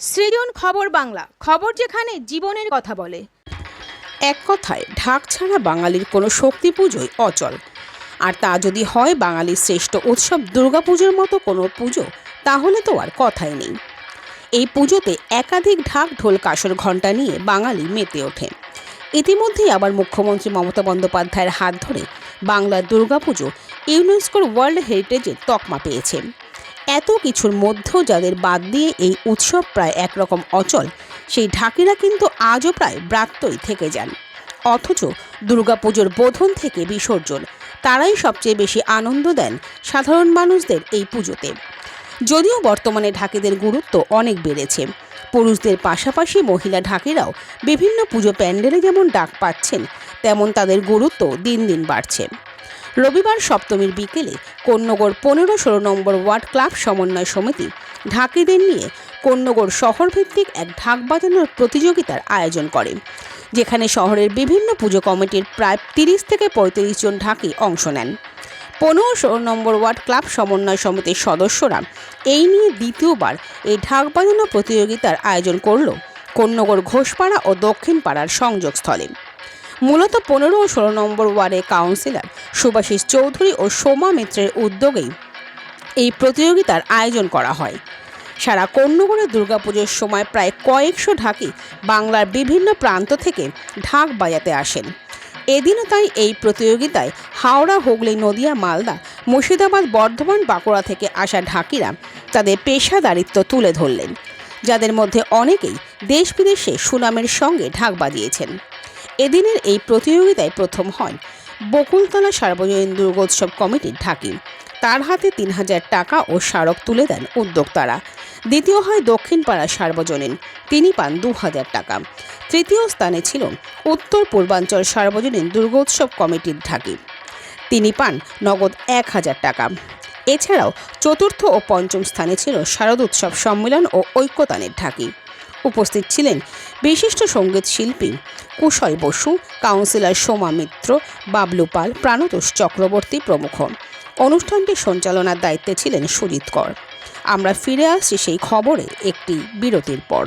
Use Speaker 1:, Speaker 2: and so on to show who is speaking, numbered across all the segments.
Speaker 1: সৃজন খবর বাংলা, খবর যেখানে জীবনের কথা বলে।
Speaker 2: এক কথায়, ঢাক ছাড়া বাঙালির কোনো শক্তি পুজোই অচল। আর তা যদি হয় বাঙালির শ্রেষ্ঠ উৎসব দুর্গাপুজোর মতো কোনো পুজো, তাহলে তো আর কথাই নেই। এই পুজোতে একাধিক ঢাক ঢোল কাসর ঘণ্টা নিয়ে বাঙালি মেতে ওঠে। ইতিমধ্যেই আবার মুখ্যমন্ত্রী মমতা বন্দ্যোপাধ্যায়ের হাত ধরে বাংলার দুর্গাপুজো ইউনেস্কোর ওয়ার্ল্ড হেরিটেজের তকমা পেয়েছে। এত কিছুর মধ্যেও যাদের বাদ দিয়ে এই উৎসব প্রায় একরকম অচল, সেই ঢাকিরা কিন্তু আজও প্রায় ব্রাত্যই থেকে যান। অথচ দুর্গাপুজোর বোধন থেকে বিসর্জন, তারাই সবচেয়ে বেশি আনন্দ দেন সাধারণ মানুষদের এই পুজোতে। যদিও বর্তমানে ঢাকিদের গুরুত্ব অনেক বেড়েছে, পুরুষদের পাশাপাশি মহিলা ঢাকিরাও বিভিন্ন পুজো প্যান্ডেলে যেমন ডাক পাচ্ছেন, তেমন তাদের গুরুত্ব দিন দিন বাড়ছে। রবিবার সপ্তমীর বিকেলে কন্যগড় পনেরো ষোলো নম্বর ওয়ার্ড ক্লাব সমন্বয় সমিতি ঢাকিদের নিয়ে কন্যগড় শহরভিত্তিক এক ঢাক বাজানোর প্রতিযোগিতার আয়োজন করে, যেখানে শহরের বিভিন্ন পুজো কমিটির প্রায় তিরিশ থেকে পঁয়ত্রিশ জন ঢাকি অংশ নেন। পনেরো ষোলো নম্বর ওয়ার্ড ক্লাব সমন্বয় সমিতির সদস্যরা এই নিয়ে দ্বিতীয়বার এই ঢাক বাজানো প্রতিযোগিতার আয়োজন করল কন্যগড় ঘোষপাড়া ও দক্ষিণ পাড়ার সংযোগস্থলে। মূলত পনেরো ও ষোলো নম্বর ওয়ার্ডের কাউন্সিলর সুভাষিস চৌধুরী ও সোমা মিত্রের উদ্যোগেই এই প্রতিযোগিতার আয়োজন করা হয়। সারা কন্যগড়ে দুর্গাপুজোর সময় প্রায় কয়েকশো ঢাকি বাংলার বিভিন্ন প্রান্ত থেকে ঢাক বাজাতে আসেন। এদিনও তাই এই প্রতিযোগিতায় হাওড়া, হুগলি, নদিয়া, মালদা, মুর্শিদাবাদ, বর্ধমান, বাঁকুড়া থেকে আসা ঢাকিরা তাদের পেশাদারিত্ব তুলে ধরলেন, যাদের মধ্যে অনেকেই দেশ বিদেশে সুনামের সঙ্গে ঢাক বাজিয়েছেন। এদিনের এই প্রতিযোগিতায় প্রথম হয় বকুলতলা সার্বজনীন দুর্গোৎসব কমিটির ঢাকি। তার হাতে তিন হাজার টাকা ও স্মারক তুলে দেন উদ্যোক্তারা। দ্বিতীয় হয় দক্ষিণ পাড়া সার্বজনীন, তিনি পান দু হাজার টাকা। তৃতীয় স্থানে ছিল উত্তর পূর্বাঞ্চল সার্বজনীন দুর্গোৎসব কমিটির ঢাকি। তিনি পান নগদ এক হাজার টাকা। এছাড়াও চতুর্থ ও পঞ্চম স্থানে ছিল শারদ উৎসব সম্মেলন ও ঐক্যতানের ঢাকি। উপস্থিত ছিলেন বিশিষ্ট সংগীত শিল্পী কুশল বসু, কাউন্সিলর সোমা মিত্র, বাবলু পাল, প্রাণতোষ চক্রবর্তী প্রমুখ। অনুষ্ঠানটি সঞ্চালনার দায়িত্বে ছিলেন সুজিত কর। আমরা ফিরে আসছি সেই খবরে একটি বিরতির পর।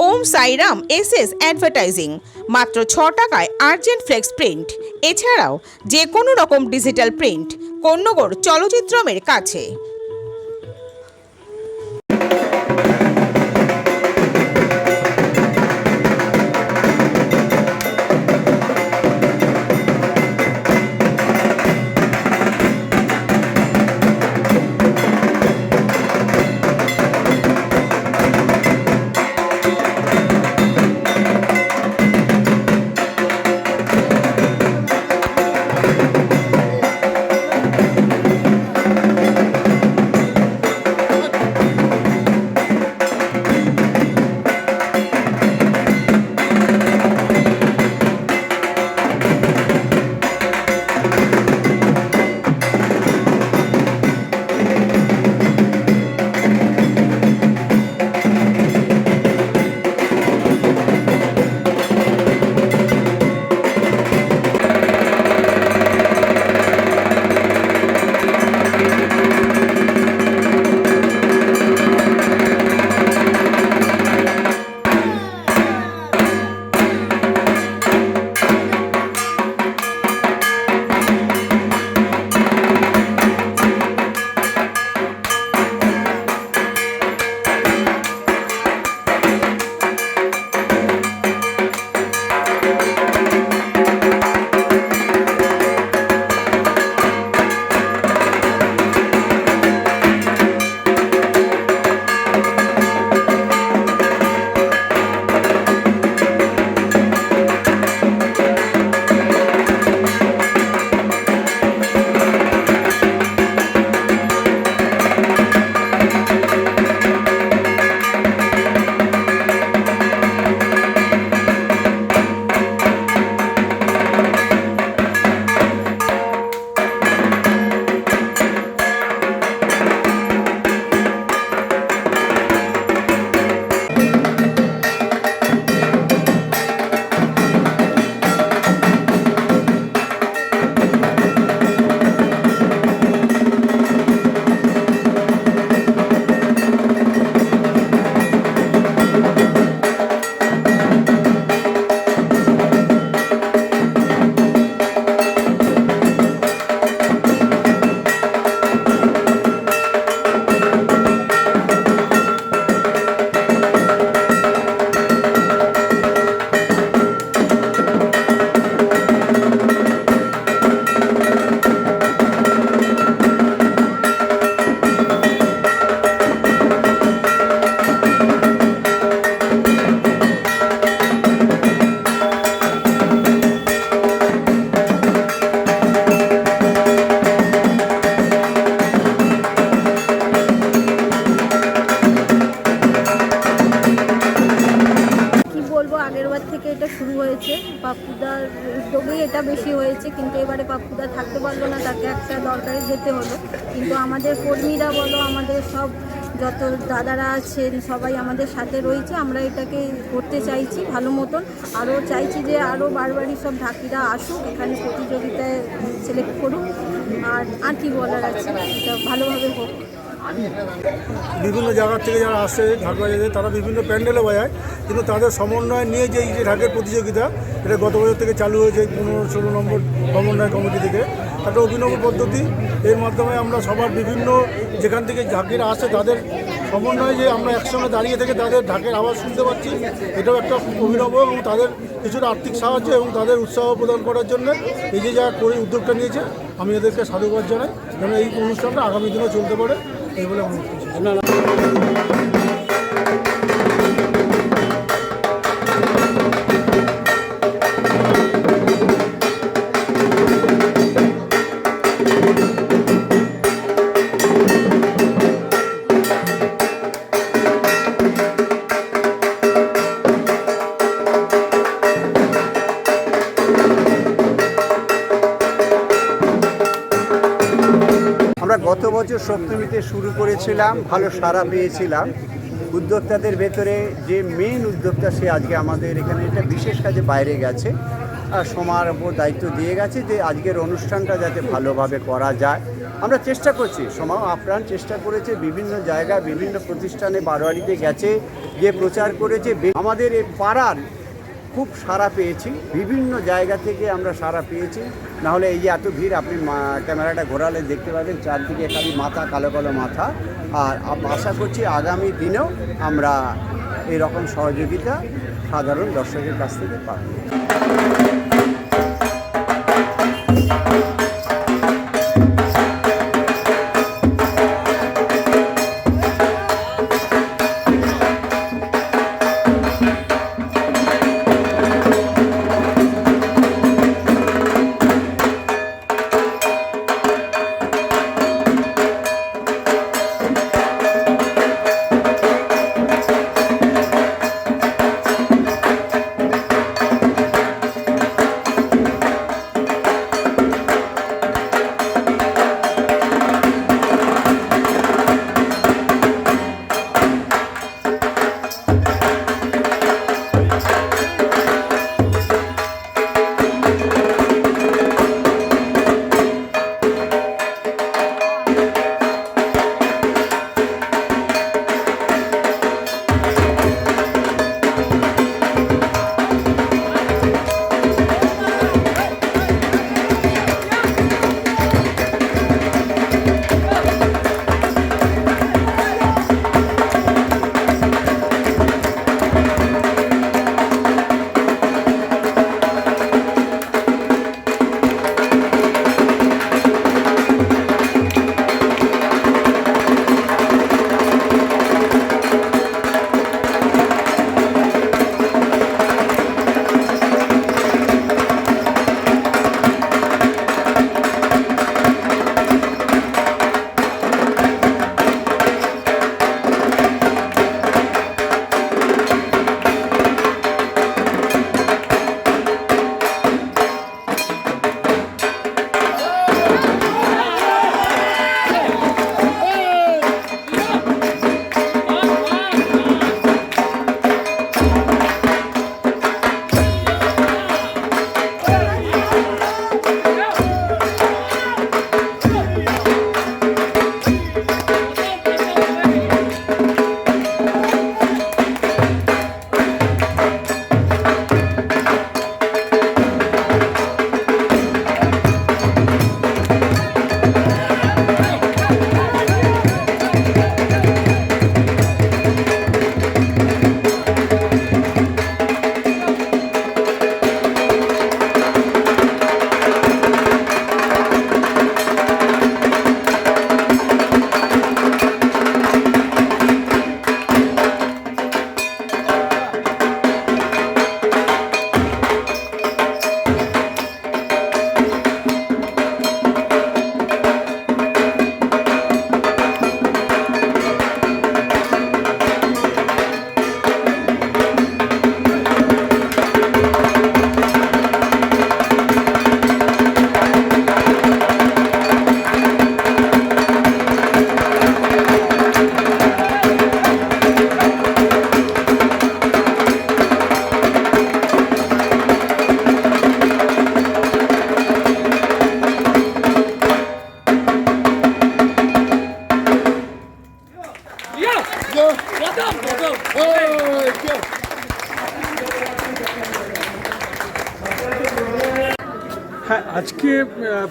Speaker 1: Om Sairam S S advertising. মাত্র ছ টাকায় আর্জেন্ট ফ্লেক্স প্রিন্ট। এছাড়াও যে কোনো রকম ডিজিটাল প্রিন্ট। কন্যগড় চলচ্চিত্রমের কাছে।
Speaker 3: উদ্যোগেই এটা বেশি হয়েছে, কিন্তু এবারে পাপ্পুদা থাকতে পারল না, তাকে একটা দরকারে যেতে হলো। কিন্তু আমাদের কর্মীরা বলো, আমাদের সব যত দাদারা আছেন, সবাই আমাদের সাথে রয়েছে, আমরা এটাকে করতে চাইছি ভালো মতন। আরও চাইছি যে আরও বারবারই সব ঢাকিরা আসুক, এখানে প্রতিযোগিতায় সিলেক্ট করুক। আর আর কি বলার আছে? এটা ভালোভাবে হোক।
Speaker 4: বিভিন্ন জায়গার থেকে যারা আসে ঢাক বাজাতে তারা বিভিন্ন প্যান্ডেলে বাজায়। কিন্তু তাদের সমন্বয় নিয়ে যে এই যে ঢাকের প্রতিযোগিতা, এটা গত বছর থেকে চালু হয়েছে পনেরো, ষোলো নম্বর সমন্বয় কমিটি থেকে। একটা অভিনব পদ্ধতি। এর মাধ্যমে আমরা সবার বিভিন্ন যেখান থেকে ঢাকিরা আসে, তাদের সমন্বয়ে যে আমরা একসঙ্গে দাঁড়িয়ে থেকে তাদের ঢাকের আওয়াজ শুনতে পাচ্ছি, এটাও একটা অভিনব এবং তাদের কিছুটা আর্থিক সাহায্য এবং তাদের উৎসাহ প্রদান করার জন্য এই যে যা করে উদ্যোগটা নিয়েছে, আমি এদেরকে সাধুবাদ জানাই। যেন এই অনুষ্ঠানটা আগামী দিনেও চলতে পারে। এই
Speaker 5: আমরা গত বছর সপ্তমীতে শুরু করেছিলাম, ভালো সাড়া পেয়েছিলাম। উদ্যোক্তাদের ভেতরে যে মেন উদ্যোক্তা সে আজকে আমাদের এখানে একটা বিশেষ কাজে বাইরে গেছে আর সমার ওপর দায়িত্ব দিয়ে গেছে যে আজকের অনুষ্ঠানটা যাতে ভালোভাবে করা যায়। আমরা চেষ্টা করছি সমা আপ্রাণ চেষ্টা করেছে, বিভিন্ন জায়গায়, বিভিন্ন প্রতিষ্ঠানে বারোয়ারিতে গেছে যে প্রচার করেছে। আমাদের এই পাড়ার খুব সারা পেয়েছি। বিভিন্ন জায়গা থেকে আমরা সারা পেয়েছি। নাহলে এই যে এত ভিড়, আপনি ক্যামেরাটা ঘোরালে দেখতে পাবেন, চারদিকে খালি মাথা, কালো কালো মাথা। আর আশা করছি আগামী দিনেও আমরা এরকম সহযোগিতা সাধারণ দর্শকের কাছ থেকে পাবো।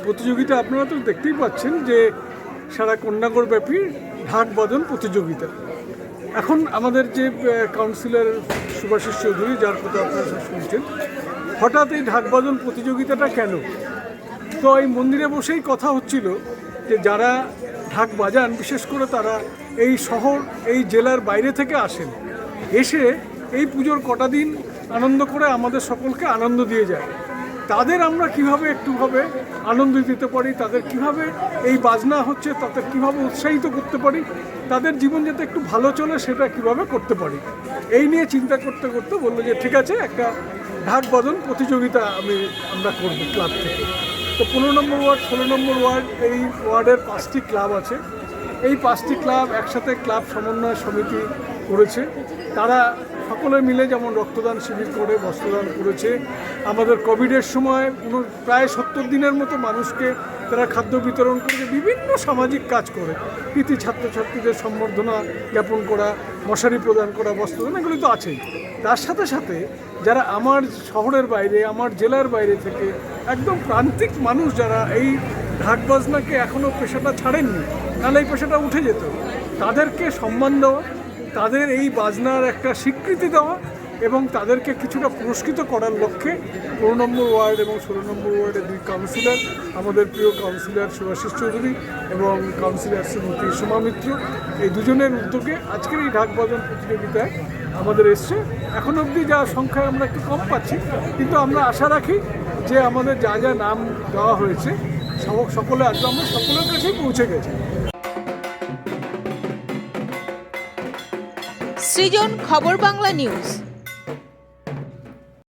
Speaker 6: প্রতিযোগিতা আপনারা তো দেখতেই পাচ্ছেন যে সারা কন্যাগড় ব্যাপী ঢাক বাদন প্রতিযোগিতা। এখন আমাদের যে কাউন্সিলর সুভাষিস চৌধুরী, যার কথা আপনারা শুনছেন, হঠাৎ এই ঢাক বাদন প্রতিযোগিতাটা কেন? তো এই মন্দিরে বসেই কথা হচ্ছিল যে যারা ঢাক বাজান, বিশেষ করে তারা এই শহর, এই জেলার বাইরে থেকে আসেন, এসে এই পুজোর কটা দিন আনন্দ করে আমাদের সকলকে আনন্দ দিয়ে যায়। তাদের আমরা কীভাবে একটুভাবে আনন্দ দিতে পারি, তাদের কীভাবে এই বাজনা হচ্ছে, তাদের কীভাবে উৎসাহিত করতে পারি, তাদের জীবন যাতে একটু ভালো চলে সেটা কীভাবে করতে পারি, এই নিয়ে চিন্তা করতে করতে বলল যে, ঠিক আছে, একটা ঢাক বাদন প্রতিযোগিতা আমি, আমরা করব ক্লাব থেকে। তো পনেরো নম্বর ওয়ার্ড, ষোলো নম্বর ওয়ার্ড, এই ওয়ার্ডের পাঁচটি ক্লাব আছে। এই পাঁচটি ক্লাব একসাথে ক্লাব সমন্বয় সমিতি করেছে। তারা সকলে মিলে যেমন রক্তদান শিবির করে, বস্ত্রদান করেছে, আমাদের কোভিডের সময় পুরো- প্রায় সত্তর দিনের মতো মানুষকে তারা খাদ্য বিতরণ করেছে বিভিন্ন সামাজিক কাজ করে। কৃতি ছাত্রছাত্রীদের সম্বর্ধনা জ্ঞাপন করা, মশারি প্রদান করা, বস্ত্রদান, এগুলি তো আছেই। তার সাথে সাথে যারা আমার শহরের বাইরে, আমার জেলার বাইরে থেকে একদম প্রান্তিক মানুষ যারা এই ঢাক বাজনাকে এখনও পেশাটা ছাড়েননি, নাহলে এই পেশাটা উঠে যেত। তাদেরকে সম্মান দেওয়া তাদের এই বাজনার একটা স্বীকৃতি দেওয়া এবং তাদেরকে কিছুটা পুরস্কৃত করার লক্ষ্যে পনেরো নম্বর ওয়ার্ড এবং ষোলো নম্বর ওয়ার্ডের দুই কাউন্সিলর আমাদের প্রিয় কাউন্সিলর সুভাষিস চৌধুরী এবং কাউন্সিলর শ্রীমতী সোমা মিত্র, এই দুজনের উদ্যোগে আজকের এই ঢাক বাজন প্রতিযোগিতায় আমাদের এসছে। এখন অবধি যা সংখ্যায় আমরা একটু কম পাচ্ছি, কিন্তু আমরা আশা রাখি যে আমাদের যা যা নাম দেওয়া হয়েছে সকলে আজকে আমরা সকলের কাছেই পৌঁছে গেছে।
Speaker 1: সৃজন খবর বাংলা নিউজ।